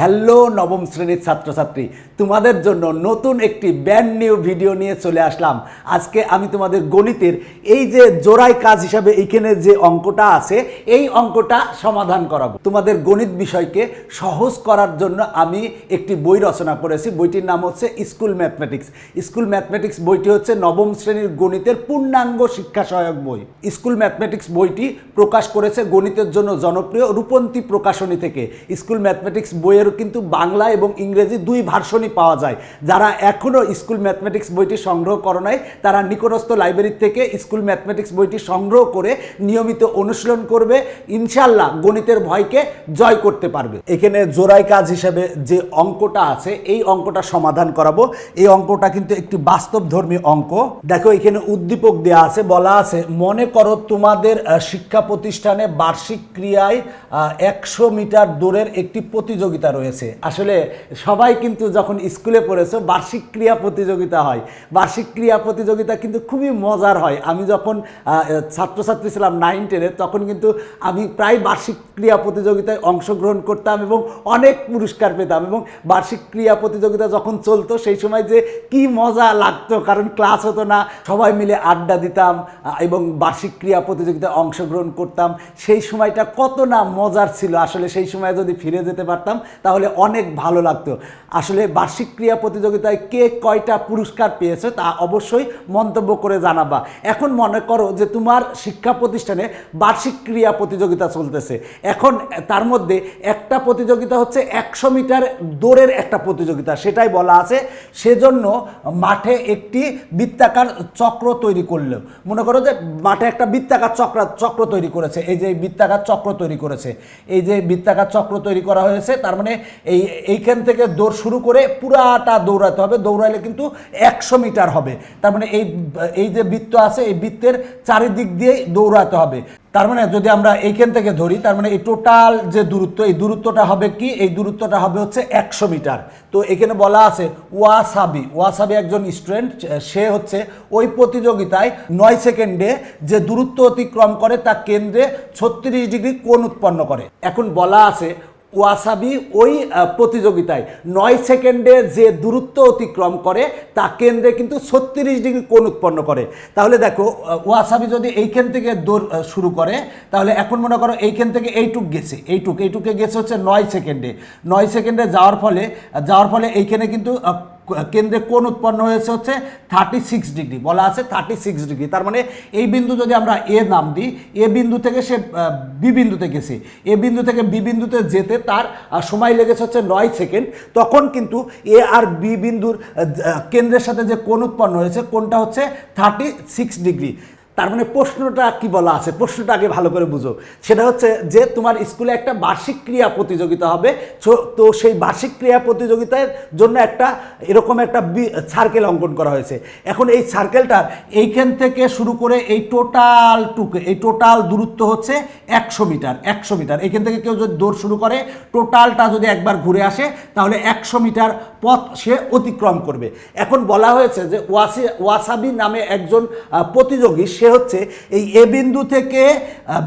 Hello নবম শ্রেণির ছাত্রছাত্রী, তোমাদের জন্য নতুন একটি ব্যান্ড নিউ ভিডিও নিয়ে চলে আসলাম। আজকে আমি তোমাদের গণিতের এই যে জোড়াই কাজ হিসাবে এইখানে যে অঙ্কটা আছে, এই অঙ্কটা সমাধান করাবো। তোমাদের গণিত বিষয়কে সহজ করার জন্য আমি একটি বই রচনা করেছি। বইটির নাম হচ্ছে স্কুল ম্যাথমেটিক্স। স্কুল ম্যাথমেটিক্স বইটি হচ্ছে নবম শ্রেণির গণিতের পূর্ণাঙ্গ শিক্ষা সহায়ক বই। স্কুল ম্যাথমেটিক্স বইটি প্রকাশ করেছে গণিতের জন্য জনপ্রিয় রূপন্তী প্রকাশনী থেকে। স্কুল ম্যাথমেটিক্স বইয়ের কিন্তু বাংলা এবং ইংরেজি দুই ভার্সনই পাওয়া যায়। যারা এখনও স্কুল ম্যাথমেটিক্স বইটি সংগ্রহ করো নাই, তারা নিকটস্থ লাইব্রেরি থেকে স্কুল ম্যাথমেটিক্স বইটি সংগ্রহ করে নিয়মিত অনুশীলন করবে। ইনশাল্লাহ গণিতের ভয়কে জয় করতে পারবে। এখানে জোড়াই কাজ হিসেবে যে অঙ্কটা আছে, এই অঙ্কটা সমাধান করাবো। এই অঙ্কটা কিন্তু একটি বাস্তবধর্মী অঙ্ক। দেখো, এখানে উদ্দীপক দেওয়া আছে, বলা আছে, মনে করো তোমাদের শিক্ষা প্রতিষ্ঠানে বার্ষিক ক্রিয়ায় একশো মিটার দূরের একটি প্রতিযোগিতা রয়েছে। আসলে সবাই কিন্তু যখন স্কুলে পড়েছো, বার্ষিক ক্রিয়া প্রতিযোগিতা হয়। বার্ষিক ক্রিয়া প্রতিযোগিতা কিন্তু খুবই মজার হয়। আমি যখন ছাত্রছাত্রী ছিলাম নাইন টেনে তখন কিন্তু আমি প্রায় বার্ষিক ক্রিয়া প্রতিযোগিতায় অংশগ্রহণ করতাম এবং অনেক পুরস্কার পেতাম এবং বার্ষিক ক্রিয়া প্রতিযোগিতা যখন চলতো, সেই সময় যে কি মজা লাগতো, কারণ ক্লাস হতো না, সবাই মিলে আড্ডা দিতাম এবং বার্ষিক ক্রিয়া প্রতিযোগিতায় অংশগ্রহণ করতাম। সেই সময়টা কত না মজার ছিল। আসলে সেই সময় যদি ফিরে যেতে পারতাম তাহলে অনেক ভালো লাগতো। আসলে বার্ষিক ক্রিয়া প্রতিযোগিতায় কে কয়টা পুরস্কার পেয়েছে তা অবশ্যই মন্তব্য করে জানাবা। এখন মনে করো যে তোমার শিক্ষা প্রতিষ্ঠানে বার্ষিক ক্রিয়া প্রতিযোগিতা চলতেছে। এখন তার মধ্যে একটা প্রতিযোগিতা হচ্ছে একশো মিটার দৌড়ের একটা প্রতিযোগিতা, সেটাই বলা আছে। সেজন্য মাঠে একটি বৃত্তাকার চক্র তৈরি করল। মনে করো যে মাঠে একটা বৃত্তাকার চক্র চক্র তৈরি করেছে। এই যে বৃত্তাকার চক্র তৈরি করেছে। এই যে বৃত্তাকার চক্র তৈরি করা হয়েছে, তার মানে এই, এইখান থেকে দৌড় শুরু করে পুরাটা দৌড়াতে হবে। দৌড়াইলে কিন্তু একশো মিটার হবে। তার মানে এই এই যে বৃত্ত আছে, এই বৃত্তের চারিদিক দিয়ে দৌড়াতে হবে। তার মানে যদি আমরা এইখান থেকে ধরি, তার মানে এই টোটাল যে দূরত্ব, এই দূরত্বটা হবে কি? এই দূরত্বটা হবে হচ্ছে একশো মিটার। তো এখানে বলা আছে ওয়াসাবি। ওয়াসাবি একজন স্টুডেন্ট, সে হচ্ছে ওই প্রতিযোগিতায় নয় সেকেন্ডে যে দূরত্ব অতিক্রম করে তা কেন্দ্রে ছত্রিশ ডিগ্রি কোণ উৎপন্ন করে। এখন বলা আছে ওয়াসাবি ওই প্রতিযোগিতায়। নয় সেকেন্ডে যে দূরত্ব অতিক্রম করে, তা কেন্দ্রে কিন্তু ছত্রিশ ডিগ্রি কোণ উৎপন্ন করে। তাহলে দেখো ওয়াসাবি যদি এইখান থেকে দৌড় শুরু করে, তাহলে এখন মনে করো এইখান থেকে এইটুক গেছে, এইটুক। এইটুকে গেছে হচ্ছে নয় সেকেন্ডে। নয় সেকেন্ডে যাওয়ার ফলে যাওয়ার ফলে এইখানে কিন্তু কেন্দ্রে কোন উৎপন্ন হয়েছে হচ্ছে থার্টি সিক্স ডিগ্রি বলা আছে থার্টি সিক্স ডিগ্রি তার মানে এই বিন্দু যদি আমরা এ নাম দিই এ বিন্দু থেকে সে বি বিন্দুতে গেছে। এ বিন্দু থেকে বি বিন্দুতে যেতে তার সময় লেগেছে হচ্ছে নয় সেকেন্ড। তখন কিন্তু এ আর বি বিন্দুর কেন্দ্রের সাথে যে কোন উৎপন্ন হয়েছে কোনটা হচ্ছে থার্টি সিক্স ডিগ্রি তার মানে প্রশ্নটা কি বলা আছে? প্রশ্নটা আগে ভালো করে বুঝো। সেটা হচ্ছে যে তোমার স্কুলে একটা বার্ষিক ক্রিয়া প্রতিযোগিতা হবে, তো- সেই বার্ষিক ক্রিয়া প্রতিযোগিতার জন্য একটা এরকম একটা সার্কেল অঙ্কন করা হয়েছে। এখন এই সার্কেলটা এইখান থেকে শুরু করে এই টোটাল টুকে, এই টোটাল দূরত্ব হচ্ছে একশো মিটার একশো মিটার। এইখান থেকে কেউ যদি দৌড় শুরু করে টোটালটা যদি একবার ঘুরে আসে, তাহলে একশো মিটার পথ সে অতিক্রম করবে। এখন বলা হয়েছে যে ওয়াসি, ওয়াসাবি নামে একজন প্রতিযোগী সে হচ্ছে এই এ বিন্দু থেকে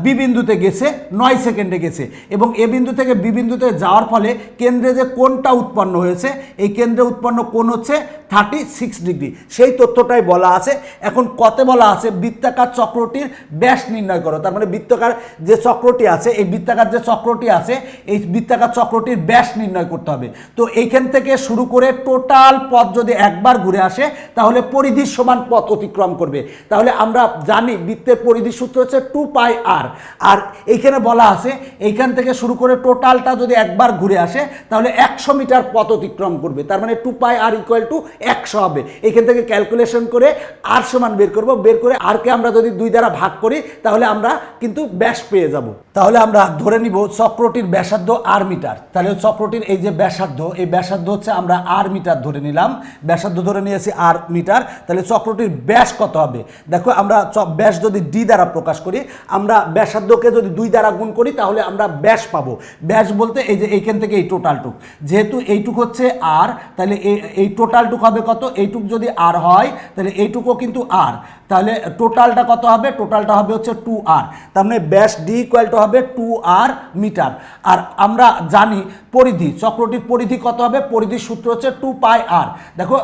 বি বিন্দুতে গেছে, নয় সেকেন্ডে গেছে। এবং এ বিন্দু থেকে বি বিন্দুতে যাওয়ার ফলে কেন্দ্রে যে কোনটা উৎপন্ন হয়েছে, এই কেন্দ্রে উৎপন্ন কোন হচ্ছে থার্টি সিক্স ডিগ্রি। সেই তথ্যটাই বলা আছে। এখন কতে বলা আছে, বৃত্তাকার চক্রটির ব্যাস নির্ণয় করো। তার মানে বৃত্তাকার যে চক্রটি আছে, এই বৃত্তাকার যে চক্রটি আছে, এই বৃত্তাকার চক্রটির ব্যাস নির্ণয় করতে হবে। তো এইখান থেকে শুরু করে টোটাল পথ যদি একবার ঘুরে আসে, তাহলে পরিধির সমান পথ অতিক্রম করবে। তাহলে আমরা জানি বৃত্তের পরিধি সূত্র হচ্ছে টু পাই আর আর এইখানে বলা আছে, এইখান থেকে শুরু করে টোটালটা যদি একবার ঘুরে আসে, তাহলে একশো মিটার পথ অতিক্রম করবে। তার মানে two pi r equal to একশো হবে। এখান থেকে ক্যালকুলেশন করে আর সমান বের করব। বের করে আরকে আমরা যদি দুই দ্বারা ভাগ করি, তাহলে আমরা কিন্তু ব্যাস পেয়ে যাব। তাহলে আমরা ধরে নিব চক্রটির ব্যাসার্ধ আর মিটার। তাহলে চক্রটির এই যে ব্যাসার্ধ, এই ব্যাসার্ধ হচ্ছে আমরা আর মিটার ধরে নিলাম। ব্যাসার্ধ ধরে নিয়েছি আর মিটার। তাহলে চক্রটির ব্যাস কত হবে? দেখো, আমরা ব্যাস যদি ডি দ্বারা প্রকাশ করি, আমরা ব্যাসার্ধকে যদি দুই দ্বারা গুণ করি, তাহলে আমরা ব্যাস পাবো। ব্যাস বলতে এই যে এইখান থেকে এই টোটালটুক যেহেতু এইটুক হচ্ছে আর তাহলে এই টোটালটুক হবে কত? এইটুক যদি আর হয়, তাহলে এইটুকুও কিন্তু আর তাহলে টোটালটা কত হবে? টোটালটা হবে হচ্ছে টু আর তার মানে ব্যাস ডি ইকুয়াল টু হবে টু আর মিটার। আর আমরা জানি পরিধি, চক্রটির পরিধি কত হবে? পরিধির সূত্র হচ্ছে টু পাই আর দেখো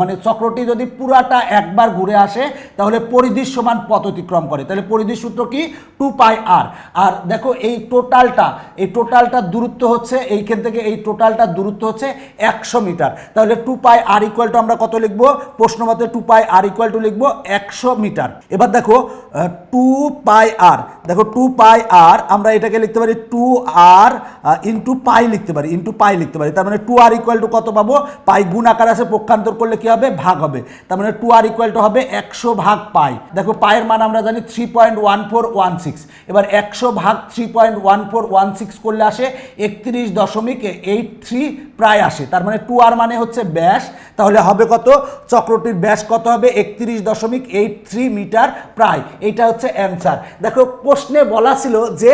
মানে চক্রটি যদি পুরাটা একবার ঘুরে আসে, তাহলে পরিধির সমান পথ অতিক্রম করে। তাহলে পরিধির সূত্র কি? টু পাই আর আর দেখো, এই টোটালটা এই টোটালটা দূরত্ব হচ্ছে, এইখান থেকে এই টোটালটা দূরত্ব হচ্ছে একশো মিটার। তাহলে two pi r equal to আমরা কত লিখব? প্রশ্ন মতে two pi r equal to লিখব একশো মিটার। এবার দেখো টু পাই আর দেখো টু পাই আর আমরা এটাকে লিখতে পারি টু আর ইন্টু পাই লিখতে পারি ইন্টু পাই লিখতে পারি। তার মানে টু আর ইকুয়াল টু কত পাবো? পাই গুণ আকার আছে পক্ষান্তর করলে কি হবে? ভাগ হবে। তার মানে টু আর ইকুয়াল টু হবে একশো ভাগ পাই দেখো পায়ের মান আমরা জানি three point one four one six এবার একশো ভাগ three point one four one six করলে আসে একত্রিশ দশমিক এইট থ্রি প্রায় আসে। তার মানে টু আর মানে হচ্ছে ব্যাস। তাহলে হবে কত? চক্রটির ব্যাস কত হবে? একত্রিশ দশমিক এইট থ্রি মিটার প্রায়। এটা হচ্ছে অ্যান্সার দেখো প্রশ্নে বলা ছিল যে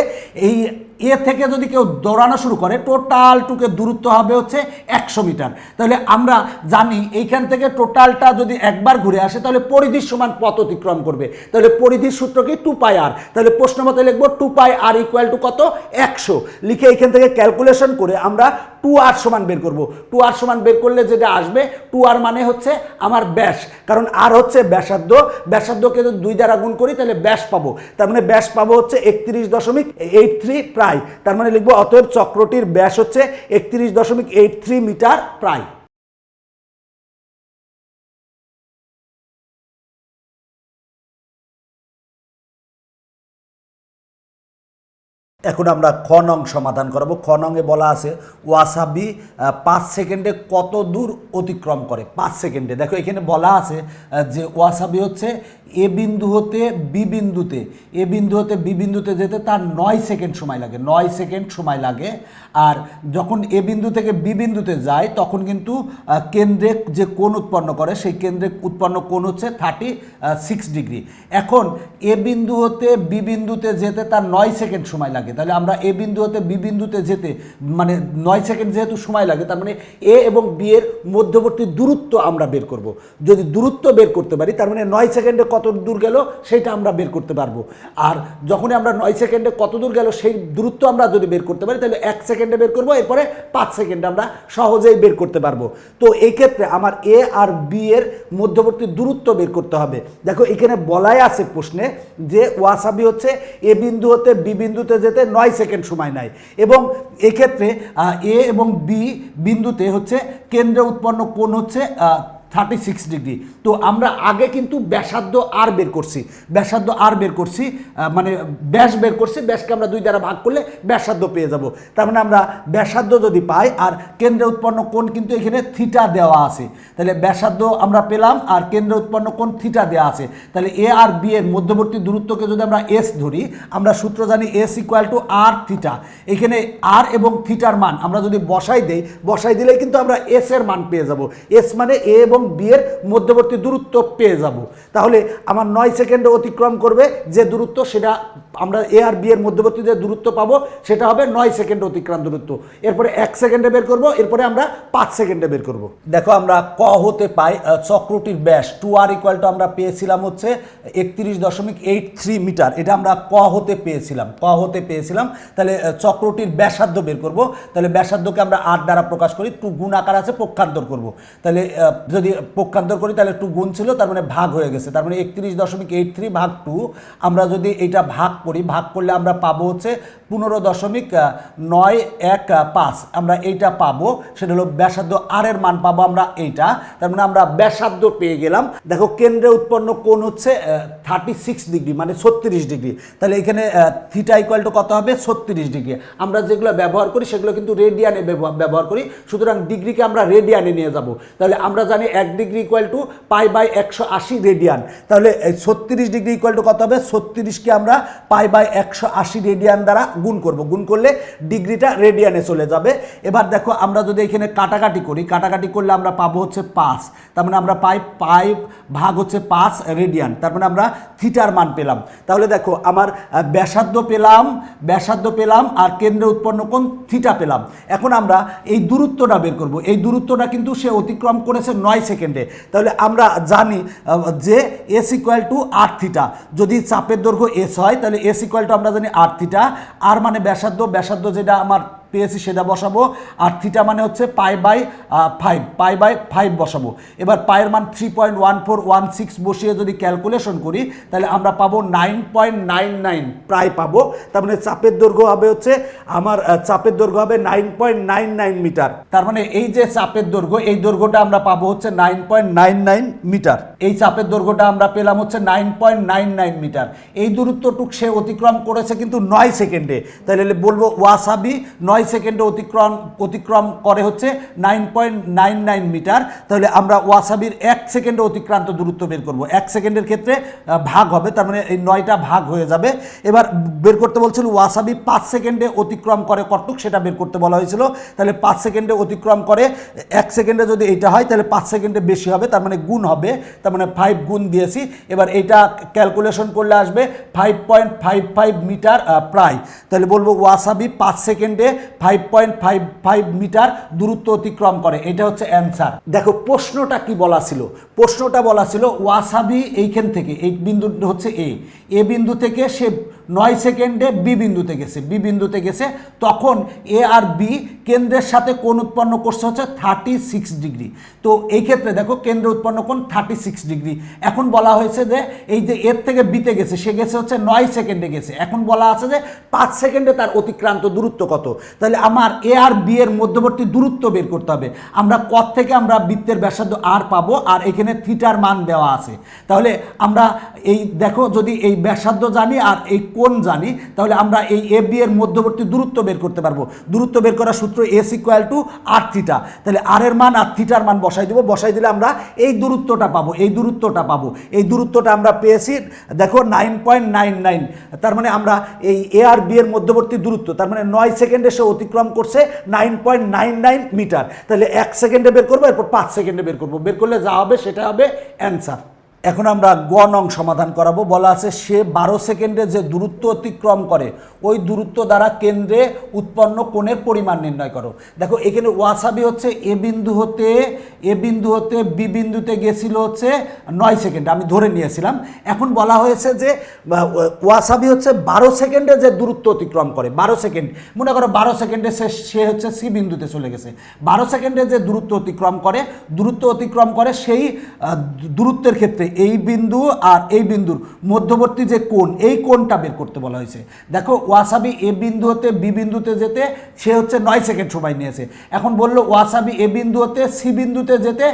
এই এ থেকে যদি কেউ দৌড়ানো শুরু করে টোটাল টুকে দূরত্ব হবে হচ্ছে একশো মিটার। তাহলে আমরা জানি এইখান থেকে টোটালটা যদি একবার ঘুরে আসে, তাহলে পরিধির সমান পথ অতিক্রম করবে। তাহলে পরিধির সূত্র কি? টু পাই আর তাহলে প্রশ্ন মতে লিখব two pi r equal to কত? একশো। লিখে এইখান থেকে ক্যালকুলেশন করে আমরা টু আর সমান বের করব। টু আর সমান বের করলে যেটা আসবে টু আর মানে হচ্ছে আমার ব্যাস। কারণ আর হচ্ছে ব্যাসার্ধ। ব্যাসার্ধকে যদি দুই দ্বারা গুণ করি, তাহলে ব্যাস পাবো। তার মানে ব্যাস পাবো হচ্ছে একত্রিশ দশমিক এইট থ্রি প্রায়। তার মানে লিখব অতএব চক্রটির ব্যাস হচ্ছে একত্রিশ দশমিক এইট থ্রি মিটার প্রায়। এখন আমরা খ নং সমাধান করাবো। খ নংয়ে বলা আছে, ওয়াসাবি পাঁচ সেকেন্ডে কত দূর অতিক্রম করে? পাঁচ সেকেন্ডে। দেখো এখানে বলা আছে যে ওয়াসাবি হচ্ছে এ বিন্দু হতে বি বিন্দুতে, এ বিন্দু হতে বি বিন্দুতে যেতে তার নয় সেকেন্ড সময় লাগে, নয় সেকেন্ড সময় লাগে। আর যখন এ বিন্দু থেকে বি বিন্দুতে যায়, তখন কিন্তু কেন্দ্রে যে কোণ উৎপন্ন করে, সেই কেন্দ্রে উৎপন্ন কোণ হচ্ছে থার্টি সিক্স ডিগ্রি। এখন এ বিন্দু হতে বি বিন্দুতে যেতে তার নয় সেকেন্ড সময় লাগে। তাহলে আমরা এ বিন্দু হতে বি বিন্দুতে যেতে মানে নয় সেকেন্ড যেহেতু সময় লাগে, তার মানে এ এবং বি এর মধ্যবর্তী দূরত্ব আমরা বের করব। যদি দূরত্ব বের করতে পারি, তার মানে নয় সেকেন্ডে কত দূর গেল সেটা আমরা বের করতে পারব। আর যখনই আমরা নয় সেকেন্ডে কত দূর গেল, সেই দূরত্ব আমরা যদি বের করতে পারি, তাহলে এক সেকেন্ডে বের করব, এরপরে পাঁচ সেকেন্ডে আমরা সহজেই বের করতে পারব। তো এই ক্ষেত্রে আমার এ আর বি এর মধ্যবর্তী দূরত্ব বের করতে হবে। দেখো, এখানে বলাই আছে প্রশ্নে যে ওয়াসাবি হচ্ছে এ বিন্দু হতে বি বিন্দুতে যেতে নয় সেকেন্ড সময় নেয়। এবং এক্ষেত্রে এ এবং বি বিন্দুতে হচ্ছে কেন্দ্রে উৎপন্ন কোণ হচ্ছে থার্টি সিক্স ডিগ্রি তো আমরা আগে কিন্তু ব্যাসার্ধ আর বের করছি। ব্যাসার্ধ আর বের করছি মানে ব্যাস বের করছি, ব্যাসকে আমরা দুই দ্বারা ভাগ করলে ব্যাসার্ধ পেয়ে যাব। তার মানে আমরা ব্যাসার্ধ যদি পাই, আর কেন্দ্রে উৎপন্ন কোণ কিন্তু এখানে থিটা দেওয়া আছে। তাহলে ব্যাসার্ধ আমরা পেলাম, আর কেন্দ্রে উৎপন্ন কোণ থিটা দেওয়া আছে। তাহলে এ আর বি এর মধ্যবর্তী দূরত্বকে যদি আমরা এস ধরি, আমরা সূত্র জানি s equal to r theta এখানে আর এবং থিটার মান আমরা যদি বসাই দেই, বসাই দিলেই কিন্তু আমরা এস এর মান পেয়ে যাব। এস মানে এ এবং বি এর মধ্যবর্তী দূরত্ব পেয়ে যাব। তাহলে আমার নয় সেকেন্ডে অতিক্রম করবে যে দূরত্ব সেটা আমরা এ আর বি এর মধ্যবর্তী যে দূরত্ব পাবো সেটা হবে নয় সেকেন্ড অতিক্রান্ত দূরত্ব। এরপরে এক সেকেন্ডে বের করব এরপরে আমরা পাঁচ সেকেন্ডে বের করব। দেখো আমরা ক হতে পাই চক্রটির ব্যাস টু আর ইকুয়াল টু আমরা পেয়েছিলাম হচ্ছে একত্রিশ দশমিক এইট থ্রি মিটার। এটা আমরা ক হতে পেয়েছিলাম ক হতে পেয়েছিলাম। তাহলে চক্রটির ব্যাসার্ধ বের করব। তাহলে ব্যাসার্ধকে আমরা আট দ্বারা প্রকাশ করি টু গুণ আকার আছে পক্ষান্তর করব। তাহলে আহ, যদি পক্ষান্তর করি, তাহলে টু গুণ ছিল, তার মানে ভাগ হয়ে গেছে। তার মানে একত্রিশ দশমিক এইট থ্রি ভাগ টু আমরা যদি এটা ভাগ করি, ভাগ করলে আমরা পাবো হচ্ছে পনেরো দশমিক নয় এক পাঁচ। আমরা এইটা পাবো, সেটা হলো ব্যাসার্ধ আর এর মান পাবো আমরা এইটা। তার মানে আমরা ব্যাসার্ধ পেয়ে গেলাম। দেখো, কেন্দ্রে উৎপন্ন কোণ হচ্ছে থার্টি সিক্স ডিগ্রি মানে ছত্রিশ ডিগ্রি তাহলে এখানে থিটা ইকুয়াল টু কত হবে? ছত্রিশ ডিগ্রি আমরা যেগুলো ব্যবহার করি, সেগুলো কিন্তু রেডিয়ানে ব্যবহার ব্যবহার করি। সুতরাং ডিগ্রিকে আমরা রেডিয়ানে নিয়ে যাব। তাহলে আমরা জানি এক degree equal to pi by একশো আশি রেডিয়ান তাহলে ছত্রিশ ডিগ্রি ইকুয়াল টু কত হবে? ছত্রিশকে আমরা পাই বাই একশো আশি রেডিয়ান দ্বারা গুণ করব। গুণ করলে ডিগ্রিটা রেডিয়ানে চলে যাবে। এবার দেখো, আমরা যদি এখানে কাটাকাটি করি, কাটাকাটি করলে আমরা পাবো হচ্ছে পাঁচ। তার মানে আমরা পাই পাই ভাগ হচ্ছে পাঁচ রেডিয়ান তার মানে আমরা থিটার মান পেলাম। তাহলে দেখো, আমার ব্যাসার্ধ পেলাম ব্যাসার্ধ পেলাম আর কেন্দ্রে উৎপন্ন কোণ থিটা পেলাম। এখন আমরা এই দূরত্বটা বের করব। এই দূরত্বটা কিন্তু সে অতিক্রম করেছে নয় সেকেন্ডে তাহলে আমরা জানি যে s equal to r theta যদি চাপের দৈর্ঘ্য এস হয়, তাহলে এস ইকুয়াল টু আমরা জানি আর থিটা আর মানে ব্যাসার্ধ। ব্যাসার্ধ যেটা আমার পেয়েছি সেটা বসাবো। আর থিটা মানে হচ্ছে pi by five pi by five বসাবো। এবার পায়ের মান three point one four one six বসিয়ে যদি ক্যালকুলেশন করি, তাহলে আমরা পাবো নাইন পয়েন্ট নাইন নাইন প্রায় পাবো। তার মানে চাপের দৈর্ঘ্য হবে হচ্ছে আমার চাপের দৈর্ঘ্য হবে nine point nine nine metre. তার মানে এই যে চাপের দৈর্ঘ্য, এই দৈর্ঘ্যটা আমরা পাবো হচ্ছে nine point nine nine metre. এই চাপের দৈর্ঘ্যটা আমরা পেলাম হচ্ছে nine point nine nine metre. এই দূরত্বটুক সে অতিক্রম করেছে কিন্তু নয় সেকেন্ডে। তাহলে বলব ওয়াসাবি নয় সেকেন্ডে অতিক্রম অতিক্রম করে হচ্ছে nine point nine nine metre. তাহলে আমরা ওয়াসাবির এক সেকেন্ডে অতিক্রান্ত দূরত্ব বের করব। এক সেকেন্ডের ক্ষেত্রে ভাগ হবে, তার মানে এই নয়টা ভাগ হয়ে যাবে। এবার বের করতে বলছিল ওয়াসাবি পাঁচ সেকেন্ডে অতিক্রম করে কটুক সেটা বের করতে বলা হয়েছিল। তাহলে পাঁচ সেকেন্ডে অতিক্রম করে, এক সেকেন্ডে যদি এইটা হয়, তাহলে পাঁচ সেকেন্ডে বেশি হবে, তার মানে গুণ হবে। তার মানে ফাইভ গুণ দিয়েছি। এবার এইটা ক্যালকুলেশন করলে আসবে five point five five metre প্রায়। তাহলে বলব ওয়াসাবি পাঁচ সেকেন্ডে five point five five metre দূরত্ব অতিক্রম করে। এটা হচ্ছে অ্যান্সার দেখো, প্রশ্নটা কি বলা ছিল? প্রশ্নটা বলা ছিল, ওয়াসাবি এইখান থেকে, এই বিন্দু হচ্ছে এ এ বিন্দু থেকে সে নয় সেকেন্ডে বি বিন্দুতে গেছে, বি বিন্দুতে গেছে, তখন এ আর বি কেন্দ্রের সাথে কোণ উৎপন্ন করছে হচ্ছে থার্টি সিক্স ডিগ্রি। তো এই ক্ষেত্রে দেখো কেন্দ্রে উৎপন্ন কোণ থার্টি সিক্স ডিগ্রি। এখন বলা হয়েছে যে এই যে এর থেকে বিতে গেছে, সে গেছে হচ্ছে নয় সেকেন্ডে গেছে। এখন বলা আছে যে পাঁচ সেকেন্ডে তার অতিক্রান্ত দূরত্ব কত? তাহলে আমার এ আর বি এর মধ্যবর্তী দূরত্ব বের করতে হবে। আমরা কত থেকে আমরা বৃত্তের ব্যাসার্ধ আর পাবো? আর এখানে থিটার মান দেওয়া আছে। তাহলে আমরা এই দেখো যদি এই ব্যাসার্ধ জানি আর এই কোণ জানি, তাহলে আমরা এই এ বি এর মধ্যবর্তী দূরত্ব বের করতে পারব। দূরত্ব বের করার সূত্র s equal to r theta তাহলে আর এর মান আর থিটার মান বসাই দেবো। বসাই দিলে আমরা এই দূরত্বটা পাবো, এই দূরত্বটা পাবো। এই দূরত্বটা আমরা পেয়েছি, দেখো নাইন পয়েন্ট নাইন নাইন তার মানে আমরা এই এ আর বি এর মধ্যবর্তী দূরত্ব, তার মানে নয় সেকেন্ডে সে অতিক্রম করছে nine point nine nine metre তাহলে এক সেকেন্ডে বের করব, এরপর পাঁচ সেকেন্ডে বের করব। বের করলে যা হবে, সেটা হবে অ্যান্সার এখন আমরা গ নং সমাধান করাবো। বলা আছে, সে বারো সেকেন্ডে যে দূরত্ব অতিক্রম করে, ওই দূরত্ব দ্বারা কেন্দ্রে উৎপন্ন কোণের পরিমাণ নির্ণয় করো। দেখো, এখানে ওয়াসাবি হচ্ছে এ বিন্দু হতে, এ বিন্দু হতে, বি বিন্দুতে গেছিল হচ্ছে নয় সেকেন্ড, আমি ধরে নিয়েছিলাম। এখন বলা হয়েছে যে ওয়াসাবি হচ্ছে বারো সেকেন্ডে যে দূরত্ব অতিক্রম করে, বারো সেকেন্ড। মনে করো, বারো সেকেন্ডে সে সে হচ্ছে সি বিন্দুতে চলে গেছে। বারো সেকেন্ডে যে দূরত্ব অতিক্রম করে, দূরত্ব অতিক্রম করে সেই দূরত্বের ক্ষেত্রে এই বিন্দু আর এই বিন্দুর মধ্যবর্তী যে কোণ, এই কোণটা বের করতে বলা হয়েছে। দেখো, ওয়াসাবি এ বিন্দু হতে বি বিন্দুতে যেতে, সে হচ্ছে নয় সেকেন্ড সময় নিয়েছে। এখন বলল, ওয়াসাবি এ বিন্দু হতে সি বিন্দুতে যেতে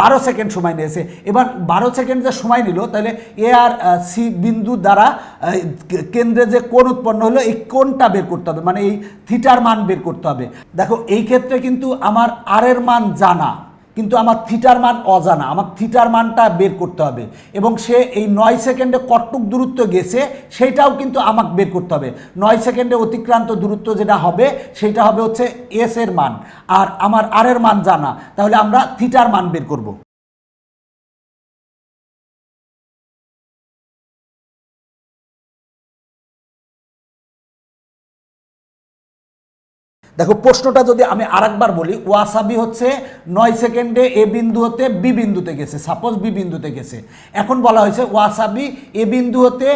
বারো সেকেন্ড সময় নিয়েছে। এবার বারো সেকেন্ড যে সময় নিল, তাহলে এ আর সি বিন্দু দ্বারা কেন্দ্রে যে কোণ উৎপন্ন হলো, এই কোণটা বের করতে হবে। মানে এই থিটার মান বের করতে হবে। দেখো, এই ক্ষেত্রে কিন্তু আমার আর এর মান জানা। কিন্তু আমার থিটার মান অজানা, আমার থিটার মানটা বের করতে হবে। এবং সে এই নয় সেকেন্ডে কটটুক দূরত্ব গেছে, সেইটাও কিন্তু আমাকে বের করতে হবে। নয় সেকেন্ডে অতিক্রান্ত দূরত্ব যেটা হবে সেটা হবে হচ্ছে এস এর মান। আর আমার আর এর মান জানা। তাহলে আমরা থিটার মান বের করব। দেখো, প্রশ্নটা যদি আমি আরেকবার বলি, ওয়াসাবি হচ্ছে নয় সেকেন্ডে এ বিন্দু হতে বি বিন্দুতে গেছে সাপোজ বি বিন্দুতে গেছে। এখন বলা হয়েছে ওয়াসাবি এ বিন্দু হতে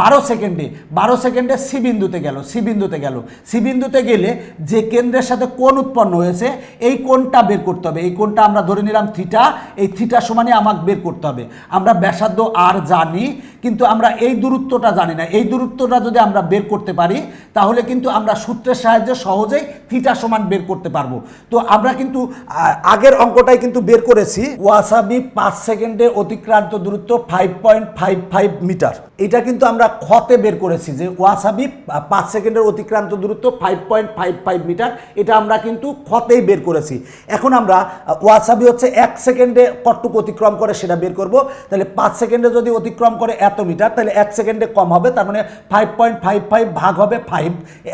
বারো সেকেন্ডে বারো সেকেন্ডে সি বিন্দুতে গেল, সি বিন্দুতে গেল। সি বিন্দুতে গেলে যে কেন্দ্রের সাথে কোণ উৎপন্ন হয়েছে, এই কোণটা বের করতে হবে। এই কোণটা আমরা ধরে নিলাম থিটা, এই থিটা সমানে আমাকে বের করতে হবে। আমরা ব্যাসার্ধ আর জানি, কিন্তু আমরা এই দূরত্বটা জানি না। এই দূরত্বটা যদি আমরা বের করতে পারি, তাহলে কিন্তু আমরা সূত্রের সাহায্যে সহজেই থিটা সমান বের করতে পারব। তো আমরা কিন্তু আগের অঙ্কটাই কিন্তু বের করেছি। ওয়াসাবি পাঁচ সেকেন্ডে অতিক্রান্ত দূরত্ব five point five five metre এটা কিন্তু আমরা খতে বের করেছি যে ওয়াসাবি পাঁচ সেকেন্ডের অতিক্রান্ত দূরত্ব five point five five metre এটা আমরা কিন্তু খতেই বের করেছি। এখন আমরা ওয়াসাবি হচ্ছে এক সেকেন্ডে কতটুকু অতিক্রম করে সেটা বের করব। তাহলে পাঁচ সেকেন্ডে যদি অতিক্রম করে এত মিটার তাহলে এক সেকেন্ডে কম হবে, তার মানে ফাইভ পয়েন্ট ফাইভ ফাইভ ভাগ হবে ফাইভ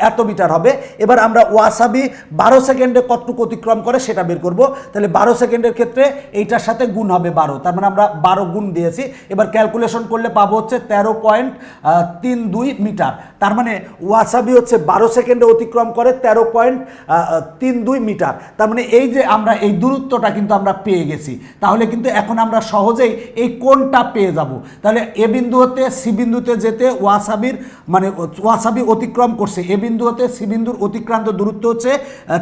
এত মিটার হবে। এবার আমরা ওয়াসাবি বারো সেকেন্ডে কতটুকু অতিক্রম করে সেটা বের করব। তাহলে বারো সেকেন্ডের ক্ষেত্রে এইটার সাথে গুণ হবে বারো। তার মানে আমরা বারো গুণ দিয়েছি। এবার ক্যালকুলেশন করলে পাবো হচ্ছে তেরো পয়েন্ট তিন দুই মিটার। তার মানে ওয়াসাবি হচ্ছে বারো সেকেন্ডে অতিক্রম করে তেরো পয়েন্ট তিন দুই মিটার। তার মানে এই যে আমরা এই দূরত্বটা কিন্তু আমরা পেয়ে গেছি। তাহলে কিন্তু এখন আমরা সহজেই এই কোনটা পেয়ে যাব। তাহলে এ বিন্দু হতে সি বিন্দুতে যেতে ওয়াসাবির মানে ওয়াসাবি অতিক্রম করছে। এ বিন্দু হতে সি বিন্দুর অতিক্রান্ত দূরত্ব হচ্ছে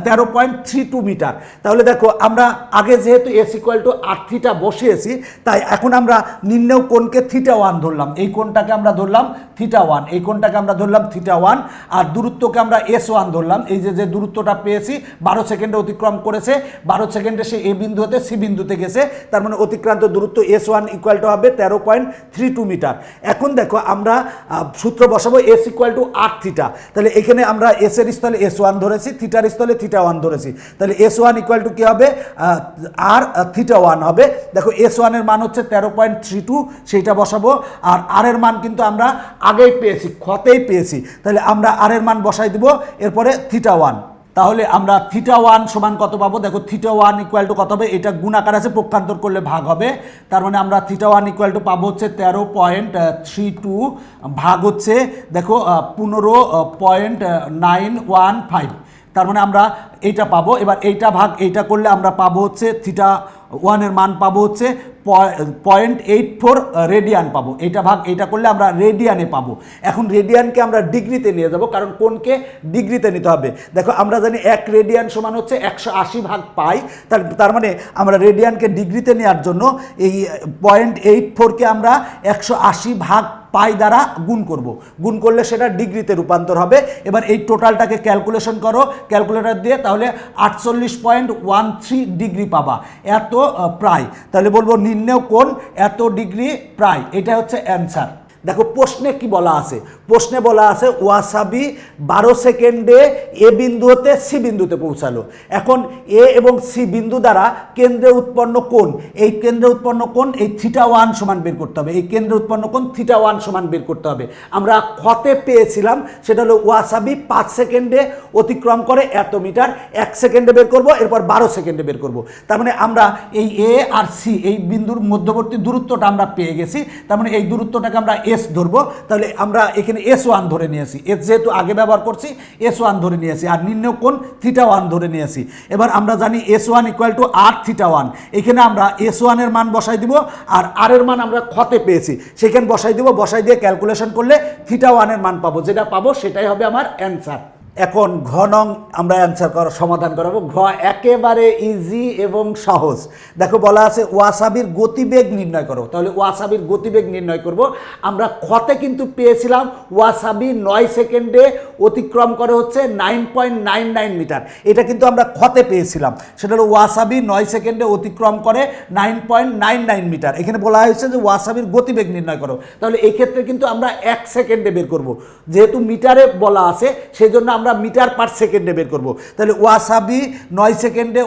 তেরো পয়েন্ট থ্রি টু মিটার। তাহলে দেখো, আমরা আগে যেহেতু এস ইকুয়াল টু আট থিটা বসিয়েছি, তাই এখন আমরা নিম্নেও কোণকে থিটা ওয়ান ধরলাম। এই কোণটাকে আমরা ধরলাম থিটা ওয়ান এই কোণটাকে আমরা ধরলাম থিটা ওয়ান আর দূরত্বকে আমরা এস ওয়ান ধরলাম। এই যে যে দূরত্বটা পেয়েছি, বারো সেকেন্ডে অতিক্রম করেছে, বারো সেকেন্ডে সে এ বিন্দু হতে সি বিন্দুতে গেছে, তার মানে অতিক্রান্ত দূরত্ব এস ওয়ান ইকুয়াল টু হবে তেরো পয়েন্ট থ্রি টু মিটার। এখন দেখো, আমরা সূত্র বসাবো এস ইকুয়াল টু আট থিটা তাহলে এখানে আমরা এস এর স্থলে এস ওয়ান ধরেছি থিটার স্থলে থিটা ওয়ান ধরেছি। তাহলে এস ওয়ান ইকুয়াল টু কী হবে? আর থিটা ওয়ান হবে। দেখো এস ওয়ানের মান হচ্ছে তেরো পয়েন্ট থ্রি টু সেইটা বসাবো। আর আর এর মান কিন্তু আমরা আগেই পেয়েছি, ক্ষতেই পেয়েছি। তাহলে আমরা আর এর মান বসাই দিব, এরপরে থিটা ওয়ান তাহলে আমরা থিটা ওয়ান সমান কত পাবো? দেখো থিটা ওয়ান ইকুয়াল টু কত হবে? এটা গুণাকার আছে, পক্ষান্তর করলে ভাগ হবে। তার মানে আমরা থিটা ওয়ান ইকুয়াল টু পাবো হচ্ছে তেরো পয়েন্ট থ্রি টু ভাগ হচ্ছে, দেখো পনেরো পয়েন্ট নাইন ওয়ান ফাইভ তার মানে আমরা এইটা পাবো। এবার এইটা ভাগ, এইটা করলে আমরা পাবো হচ্ছে থিটা ওয়ানের মান পাবো হচ্ছে পয়েন্ট এইট ফোর রেডিয়ান পাবো। এটা ভাগ এটা করলে আমরা রেডিয়ানে পাবো। এখন রেডিয়ানকে আমরা ডিগ্রিতে নিয়ে যাব, কারণ কোনকে? ডিগ্রিতে নিতে হবে। দেখো, আমরা জানি এক রেডিয়ান সমান হচ্ছে একশো আশি ভাগ পাই। তার তার মানে আমরা রেডিয়ানকে ডিগ্রিতে নেওয়ার জন্য এই পয়েন্ট এইট ফোরকে আমরা একশো আশি ভাগ পাই দ্বারা গুণ করব। গুণ করলে সেটা ডিগ্রিতে রূপান্তর হবে। এবার এই টোটালটাকে ক্যালকুলেশন করো। ক্যালকুলেটর দিয়ে তাহলে আটচল্লিশ পয়েন্ট ওয়ান থ্রি ডিগ্রি পাবা। এত প্রায়। তাহলে বলব নিম্নেও কোন এত ডিগ্রি প্রায়। এটা হচ্ছে অ্যান্সার। দেখো প্রশ্নে কি বলা আছে? প্রশ্নে বলা আছে, ওয়াসাবি বারো সেকেন্ডে এ বিন্দু হতে সি বিন্দুতে পৌঁছালো। এখন এ এবং সি বিন্দু দ্বারা কেন্দ্রে উৎপন্ন কোণ, এই কেন্দ্রে উৎপন্ন কোণ, এই থিটা ওয়ান সমান বের করতে হবে। এই কেন্দ্রে উৎপন্ন কোণ থিটা ওয়ান সমান বের করতে হবে। আমরা খতে পেয়েছিলাম, সেটা হলো ওয়াসাবি পাঁচ সেকেন্ডে অতিক্রম করে এত মিটার, এক সেকেন্ডে বের করব, এরপর বারো সেকেন্ডে বের করব। তার মানে আমরা এই এ আর সি, এই বিন্দুর মধ্যবর্তী দূরত্বটা আমরা পেয়ে গেছি। তার মানে এই দূরত্বটাকে আমরা এস ধরবো, তাহলে আমরা এখানে এস ওয়ান ধরে নিয়েছি। এস যেহেতু আগে ব্যবহার করছি এস ওয়ান ধরে নিয়েছি, আর নিম্ন কোণ থিটা ওয়ান ধরে নিয়েছি। এবার আমরা জানি s one equal to r theta one এখানে আমরা এস ওয়ানের মান বসাই দিব, আর আর এর মান আমরা ক্ষতে পেয়েছি। সেখানে বসাই দিব, বসাই দিয়ে ক্যালকুলেশন করলে থিটা ওয়ানের মান পাবো। যেটা পাবো সেটাই হবে আমার অ্যান্সার এখন ঘ নং আমরা অ্যান্সার করার সমাধান করাবো। ঘ একেবারে ইজি এবং সহজ। দেখো বলা আছে, ওয়াসাবির গতিবেগ নির্ণয় করো। তাহলে ওয়াসাবির গতিবেগ নির্ণয় করব। আমরা খতে কিন্তু পেয়েছিলাম, ওয়াসাবি নয় সেকেন্ডে অতিক্রম করে হচ্ছে nine point nine nine metre. এটা কিন্তু আমরা খতে পেয়েছিলাম। সেটা হলো ওয়াসাবি নয় সেকেন্ডে অতিক্রম করে nine point nine nine metre. এখানে বলা হয়েছে যে ওয়াসাবির গতিবেগ নির্ণয় করো। তাহলে এক্ষেত্রে কিন্তু আমরা এক সেকেন্ডে বের করব। যেহেতু মিটারে বলা আছে সেই জন্য আমরা মিটার পার সেকেন্ডে বের করব। তাহলে ওয়াসাবি নয় সেকেন্ডে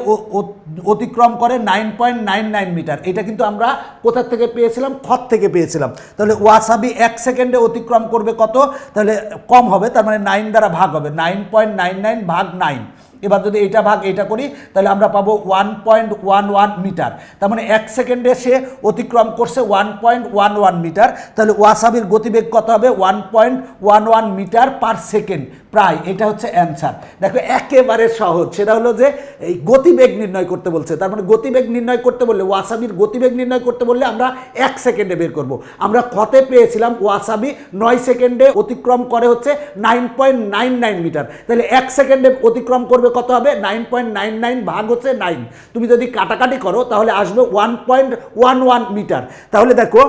অতিক্রম করে nine point nine nine metre. এটা কিন্তু আমরা কোথা থেকে পেয়েছিলাম? খত থেকে পেয়েছিলাম। তাহলে ওয়াসাবি এক সেকেন্ডে অতিক্রম করবে কত? তাহলে কম হবে, তার মানে নাইন দ্বারা ভাগ হবে। নাইন পয়েন্ট নাইন নাইন ভাগ নাইন এবার যদি এটা ভাগ এইটা করি, তাহলে আমরা পাবো one point one one metre. তার মানে এক সেকেন্ডে সে অতিক্রম করছে one point one one metre. তাহলে ওয়াসাবির গতিবেগ কত হবে? One point one one metre per second. প্রায়, এটা হচ্ছে অ্যান্সার দেখো, একেবারে সহজ। সেটা হলো যে, এই গতিবেগ নির্ণয় করতে বলছে। তার মানে গতিবেগ নির্ণয় করতে বললে, ওয়াসাবির গতিবেগ নির্ণয় করতে বললে আমরা এক সেকেন্ডে বের করব। আমরা কতে পেয়েছিলাম ওয়াসাবি নয় সেকেন্ডে অতিক্রম করে হচ্ছে nine point nine nine metre. তাহলে এক সেকেন্ডে অতিক্রম করবে কত হবে? নাইন পয়েন্ট নাইন নাইন ভাগ হচ্ছে নাইন তুমি যদি কাটাকাটি করো, তাহলে আসবে one point one one metre. তাহলে দেখো,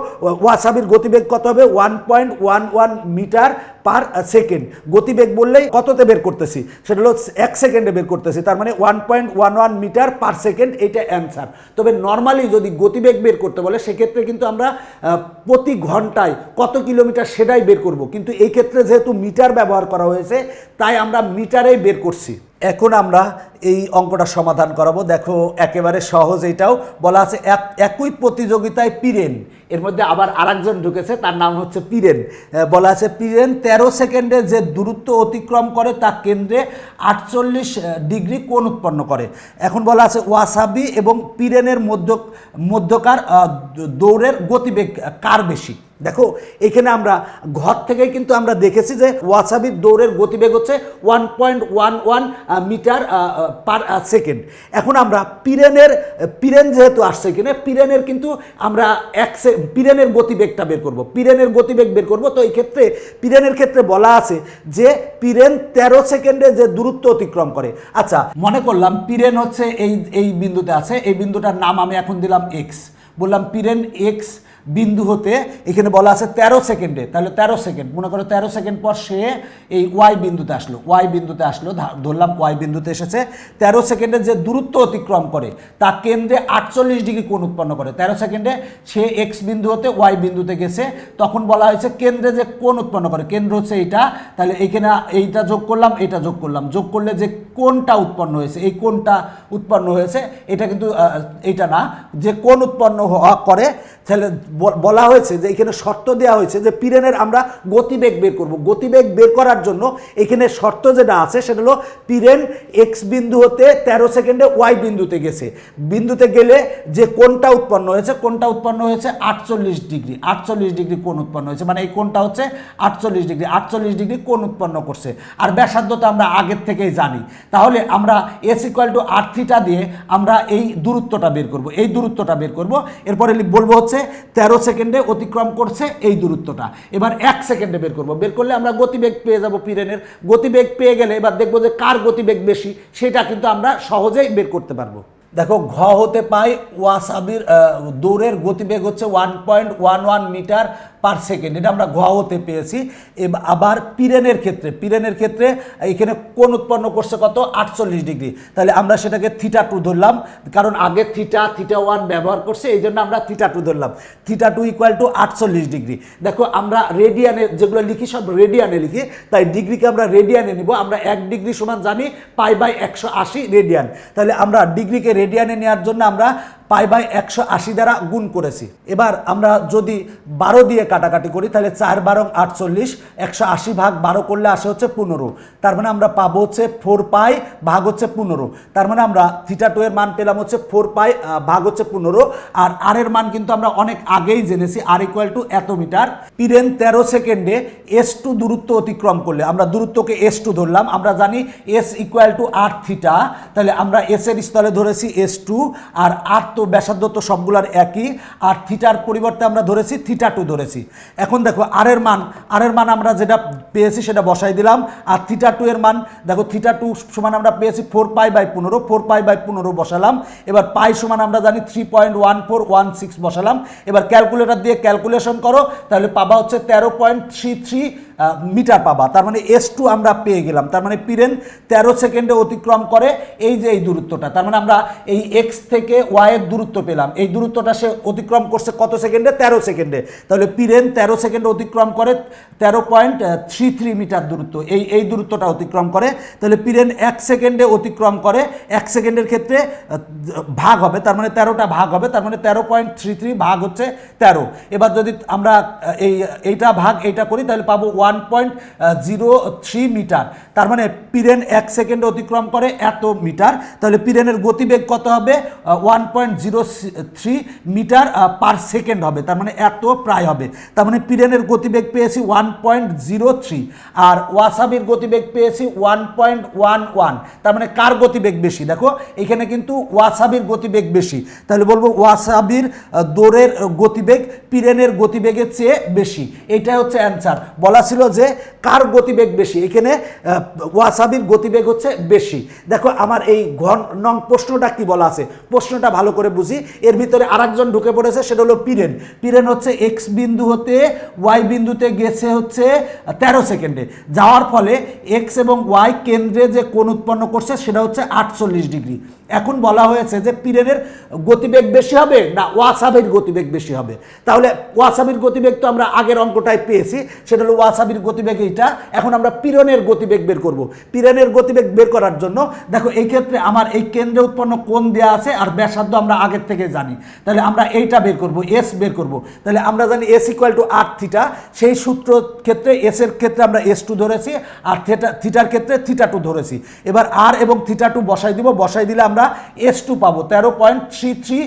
ওয়াসাবির গতিবেগ কত হবে? One point one one metre. Per second. গতিবেগ বললেই কততে বের করতেছি? সেটা হলো এক সেকেন্ডে বের করতেছি। তার মানে one point one one metre per second এটা অ্যান্সার। তবে নর্মালি যদি গতিবেগ বের করতে বলে, সেক্ষেত্রে কিন্তু আমরা প্রতি ঘন্টায় কত কিলোমিটার সেটাই বের করব। কিন্তু এই ক্ষেত্রে যেহেতু মিটার ব্যবহার করা হয়েছে, তাই আমরা মিটারেই বের করছি। এখন আমরা এই অঙ্কটা সমাধান করাবো। দেখো, একেবারে সহজ এটাও বলা আছে এক- একই প্রতিযোগিতায় পিরেন। এর মধ্যে আবার আরেকজন ঢুকেছে, তার নাম হচ্ছে পিরেন। বলা আছে পিরেন তেরো সেকেন্ডে যে দূরত্ব অতিক্রম করে তা কেন্দ্রে আটচল্লিশ ডিগ্রি কোণ উৎপন্ন করে। এখন বলা আছে ওয়াসাবি এবং পিরেনের মধ্য মধ্যকার দৌড়ের গতিবেগ কার বেশি? দেখো, এখানে আমরা ঘর থেকে কিন্তু আমরা দেখেছি যে ওয়াসাবির দৌড়ের গতিবেগ হচ্ছে one point one one metre per second এখন আমরা পিরেনের, পিরেন যেহেতু আসছে এখানে, পিরেনের কিন্তু আমরা এক পিরেনের গতিবেগটা বের করব। পিরেনের গতিবেগ বের করব, তো এই ক্ষেত্রে, পিরেনের ক্ষেত্রে বলা আছে যে পিরেন তেরো সেকেন্ডে যে দূরত্ব অতিক্রম করে। আচ্ছা মনে করলাম পিরেন হচ্ছে এই এই বিন্দুতে আছে, এই বিন্দুটার নাম আমি এখন দিলাম এক্স বললাম পিরেন এক্স বিন্দু হতে এখানে বলা আছে তেরো সেকেন্ডে। তাহলে তেরো সেকেন্ড। মনে করো তেরো সেকেন্ড পর সে এই ওয়াই বিন্দুতে আসলো। ওয়াই বিন্দুতে আসলো ধরলাম ওয়াই বিন্দুতে এসেছে। তেরো সেকেন্ডে যে দূরত্ব অতিক্রম করে, তা কেন্দ্রে আটচল্লিশ ডিগ্রি কোণ উৎপন্ন করে। তেরো সেকেন্ডে সে এক্স বিন্দু হতে ওয়াই বিন্দুতে গেছে। তখন বলা হয়েছে কেন্দ্রে যে কোণ উৎপন্ন করে, কেন্দ্র হচ্ছে এইটা। তাহলে এইখানে এইটা যোগ করলাম এটা যোগ করলাম। যোগ করলে যে কোণটা উৎপন্ন হয়েছে, এই কোণটা উৎপন্ন হয়েছে, এটা কিন্তু এইটা না। যে কোণ উৎপন্ন করে, তাহলে বলা হয়েছে যে এখানে শর্ত দেওয়া হয়েছে যে পিরেনের আমরা গতিবেগ বের করব। গতিবেগ বের করার জন্য এখানে শর্ত যেটা আছে সেটা হলো পিরেন এক্স বিন্দু হতে তেরো সেকেন্ডে ওয়াই বিন্দুতে গেছে। বিন্দুতে গেলে যে কোনটা উৎপন্ন হয়েছে কোনটা উৎপন্ন হয়েছে আটচল্লিশ ডিগ্রি। আটচল্লিশ ডিগ্রি কোন উৎপন্ন হয়েছে। মানে এই কোনটা হচ্ছে আটচল্লিশ ডিগ্রি। আটচল্লিশ ডিগ্রি কোন উৎপন্ন করছে। আর ব্যাসার্ধ তো আমরা আগের থেকেই জানি। তাহলে আমরা s equal to r theta দিয়ে আমরা এই দূরত্বটা বের করব। এই দূরত্বটা বের করব। এরপরে বলব হচ্ছে তেরো সেকেন্ডে অতিক্রম করছে এই দূরত্বটা। এবার এক সেকেন্ডে বের করব। বের করলে আমরা গতিবেগ পেয়ে যাব পিরেনের। গতিবেগ পেয়ে গেলে এবার দেখব যে কার গতিবেগ বেশি, সেটা কিন্তু আমরা সহজেই বের করতে পারব। দেখো, ঘ হতে পাই ওয়াসাবির দৌড়ের গতিবেগ হচ্ছে one point one one metre per second এটা আমরা হতে পেয়েছি। আবার পিরেনের ক্ষেত্রে পিরেনের ক্ষেত্রে এখানে কোন উৎপন্ন করছে কত? আটচল্লিশ ডিগ্রি। তাহলে আমরা সেটাকে থিটা টু ধরলাম, কারণ আগে থিটা থিটা ওয়ান ব্যবহার করছে এই জন্য আমরা থিটা টু ধরলাম। থিটা টু ইকুয়াল টু আটচল্লিশ ডিগ্রি। দেখো, আমরা রেডিয়ানে যেগুলো লিখি, সব রেডিয়ানে লিখি, তাই ডিগ্রিকে আমরা রেডিয়ানে নিব। আমরা এক ডিগ্রি সমান জানি পাই বাই একশো আশি রেডিয়ান তাহলে আমরা ডিগ্রিকে রেডিয়ানে নেওয়ার জন্য আমরা পাই বাই একশো আশি দ্বারা গুণ করেছি। এবার আমরা যদি বারো দিয়ে কাটাকাটি করি, তাহলে চার বারো আটচল্লিশ, একশো আশি ভাগ বারো করলে আসে হচ্ছে পনেরো। তার মানে আমরা পাবো হচ্ছে ফোর পাই ভাগ হচ্ছে পনেরো। তার মানে আমরা থিটা টু এর মান পেলাম হচ্ছে ফোর পাই ভাগ হচ্ছে পনেরো। আর আর এর মান কিন্তু আমরা অনেক আগেই জেনেছি আর ইকুয়াল টু এত মিটার পিরেন তেরো সেকেন্ডে এস টু দূরত্ব অতিক্রম করলে, আমরা দূরত্বকে এস টু ধরলাম। আমরা জানি s equal to r theta তাহলে আমরা এস এর স্থলে ধরেছি এস টু আর আর তো ব্যাসার্ধ তো সবগুলার একই, আর থিটার পরিবর্তে আমরা ধরেছি থিটা টু ধরেছি। এখন দেখো আর এর মান আর এর মান আমরা যেটা পেয়েছি সেটা বসাই দিলাম, আর থিটা টু এর মান, দেখো থিটা টু সমান আমরা পেয়েছি ফোর পাই বাই পনেরো, ফোর পাই বাই পনেরো বসালাম। এবার পাই সমান আমরা জানি three point one four one six বসালাম। এবার ক্যালকুলেটর দিয়ে ক্যালকুলেশন করো, তাহলে পাবা হচ্ছে তেরো পয়েন্ট থ্রি থ্রি মিটার পাবা। তার মানে এস টু আমরা পেয়ে গেলাম। তার মানে পিরেন তেরো সেকেন্ডে অতিক্রম করে এই যে এই দূরত্বটা। তার মানে আমরা এই এক্স থেকে ওয়াইয়ের দূরত্ব পেলাম। এই দূরত্বটা সে অতিক্রম করছে কত সেকেন্ডে? তেরো সেকেন্ডে। তাহলে পিরেন তেরো সেকেন্ডে অতিক্রম করে তেরো পয়েন্ট থ্রি থ্রি মিটার দূরত্ব। এই এই দূরত্বটা অতিক্রম করে। তাহলে পিরেন এক সেকেন্ডে অতিক্রম করে। এক সেকেন্ডের ক্ষেত্রে ভাগ হবে। তার মানে তেরোটা ভাগ হবে। তার মানে তেরো পয়েন্ট থ্রি থ্রি ভাগ হচ্ছে তেরো। এবার যদি আমরা এই, এইটা ভাগ এইটা করি, তাহলে পাবো one point zero three metre তার মানে পিরেন এক সেকেন্ডে অতিক্রম করে এত মিটার তাহলে পিরেনের গতিবেগ কত হবে? One point zero three metre per second হবে। তার মানে এত প্রায় হবে। তার মানে পিরেনের গতিবেগ পেয়েছি ওয়ান পয়েন্ট জিরো থ্রি আর ওয়াসাবির গতিবেগ পেয়েছি ওয়ান পয়েন্ট ওয়ান ওয়ান তার মানে কার গতিবেগ বেশি? দেখো, এখানে কিন্তু ওয়াসাবির গতিবেগ বেশি। তাহলে বলব ওয়াসাবির দৌড়ের গতিবেগ পিরেনের গতিবেগের চেয়ে বেশি। এটাই হচ্ছে অ্যান্সার বলা ছিল ছিল যে কার গতিবেগ বেশি? এখানে ওয়াসাবির গতিবেগ হচ্ছে বেশি। দেখো, আমার এই ঘন নং প্রশ্নটা কি বলা আছে? প্রশ্নটা ভালো করে বুঝি। এর ভিতরে আরেকজন ঢুকে পড়েছে, সেটা হলো পিরেন। পিরেন হচ্ছে এক্স বিন্দু হতে ওয়াই বিন্দুতে গেছে হচ্ছে তেরো সেকেন্ডে। যাওয়ার ফলে এক্স এবং ওয়াই কেন্দ্রে যে কোণ উৎপন্ন করছে, সেটা হচ্ছে আটচল্লিশ ডিগ্রি। এখন বলা হয়েছে যে পিরেনের গতিবেগ বেশি হবে না ওয়াসাবির গতিবেগ বেশি হবে? তাহলে ওয়াসাবির গতিবেগ তো আমরা আগের অঙ্কটায় পেয়েছি, সেটা হলো ওয়াসাবির গতিবেগ এইটা। এখন আমরা পিরনের গতিবেগ বের করব। পিরনের গতিবেগ বের করার জন্য, দেখো এই ক্ষেত্রে আমার এই কেন্দ্রে উৎপন্ন কোণ দেওয়া আছে আর ব্যাসার্ধ আমরা আগের থেকে জানি। তাহলে আমরা এইটা বের করব, এস বের করব। তাহলে আমরা জানি s equal to r theta, সেই সূত্র ক্ষেত্রে, এস এর ক্ষেত্রে আমরা এস টু ধরেছি আর থিটা, থিটার ক্ষেত্রে থিটা টু ধরেছি। এবার আর এবং থিটা টু বসাই দিব, বসাই দিলে আমরা এস টু পাবো, তেরো পয়েন্ট থ্রি থ্রি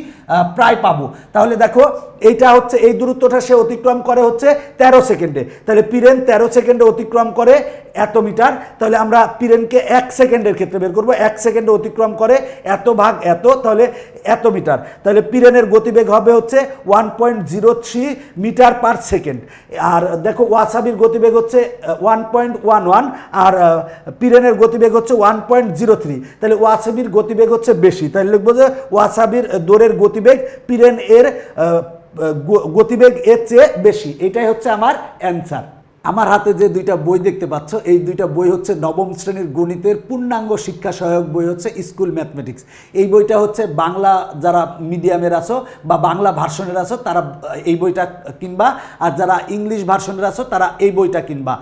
প্রায় পাবো। তাহলে দেখো, এইটা হচ্ছে, এই দূরত্বটা সে অতিক্রম করে হচ্ছে তেরো সেকেন্ডে। তাহলে পিরেন তেরো সেকেন্ডে অতিক্রম করে এত মিটার, তাহলে আমরা পিরেনকে এক সেকেন্ডের ক্ষেত্রে বের করব, এক সেকেন্ডে অতিক্রম করে এত ভাগ এত, তাহলে এত মিটার। তাহলে পিরেনের গতিবেগ হবে হচ্ছে one point zero three metre per second. আর দেখো, ওয়াসাবির গতিবেগ হচ্ছে ওয়ান পয়েন্ট ওয়ান ওয়ান, আর পিরেনের গতিবেগ হচ্ছে ওয়ান পয়েন্ট জিরো থ্রি। তাহলে ওয়াসাবির গতিবেগ হচ্ছে বেশি। তাই লিখব যে ওয়াসাবির দোরের গতিবেগ পিরেন এর গতিবেগ এর চেয়ে বেশি। এটাই হচ্ছে আমার অ্যান্সার আমার হাতে যে দুইটা বই দেখতে পাচ্ছ, এই দুইটা বই হচ্ছে নবম শ্রেণির গণিতের পূর্ণাঙ্গ শিক্ষা সহায়ক বই হচ্ছে স্কুল ম্যাথমেটিক্স। এই বইটা হচ্ছে বাংলা যারা মিডিয়ামের আছো বা বাংলা ভার্সনের আছো, তারা এই বইটা কিনবা। আর যারা ইংলিশ ভার্সনের আছো, তারা এই বইটা কিনবা।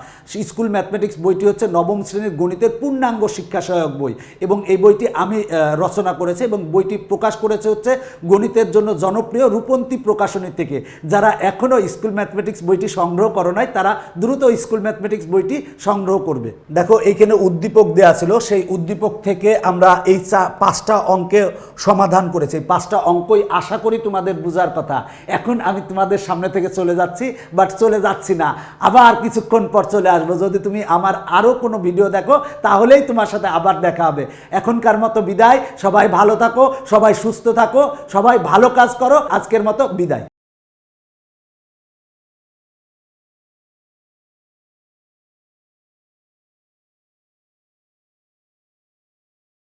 স্কুল ম্যাথমেটিক্স বইটি হচ্ছে নবম শ্রেণির গণিতের পূর্ণাঙ্গ শিক্ষা সহায়ক বই। এবং এই বইটি আমি রচনা করেছি এবং বইটি প্রকাশ করেছে হচ্ছে গণিতের জন্য জনপ্রিয় রূপন্তী প্রকাশনী থেকে। যারা এখনও স্কুল ম্যাথমেটিক্স বইটি সংগ্রহ করো নাই, তারা দ্রুত স্কুল ম্যাথমেটিক্স বইটি সংগ্রহ করবে। দেখো, এইখানে উদ্দীপক দেওয়া ছিল, সেই উদ্দীপক থেকে আমরা এই চা- পাঁচটা অঙ্কে সমাধান করেছি। পাঁচটা অঙ্কই আশা করি তোমাদের বোঝার কথা। এখন আমি তোমাদের সামনে থেকে চলে যাচ্ছি বাট চলে যাচ্ছি না। আবার কিছুক্ষণ পর চলে আসব। যদি তুমি আমার আরও কোনো ভিডিও দেখো, তাহলেই তোমার সাথে আবার দেখা হবে। এখনকার মতো বিদায়। সবাই ভালো থাকো, সবাই সুস্থ থাকো, সবাই ভালো কাজ করো। আজকের মতো বিদায়।